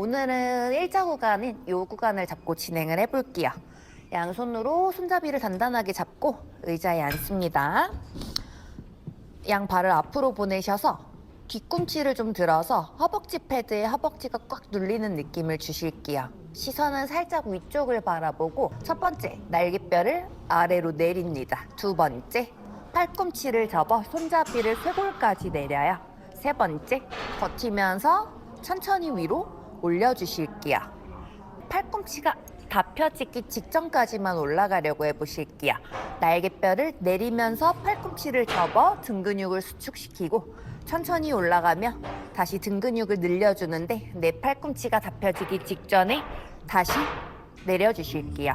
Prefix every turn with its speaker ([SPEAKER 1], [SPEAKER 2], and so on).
[SPEAKER 1] 오늘은 일자 구간인 이 구간을 잡고 진행을 해볼게요. 양손으로 손잡이를 단단하게 잡고 의자에 앉습니다. 양 발을 앞으로 보내셔서 뒤꿈치를 좀 들어서 허벅지 패드에 허벅지가 꽉 눌리는 느낌을 주실게요. 시선은 살짝 위쪽을 바라보고 첫 번째 날개뼈를 아래로 내립니다. 두 번째 팔꿈치를 접어 손잡이를 쇄골까지 내려요. 세 번째 버티면서 천천히 위로 올려주실게요. 팔꿈치가 다 펴지기 직전까지만 올라가려고 해보실게요. 날개뼈를 내리면서 팔꿈치를 접어 등 근육을 수축시키고 천천히 올라가며 다시 등 근육을 늘려주는데 내 팔꿈치가 다 펴지기 직전에 다시 내려주실게요.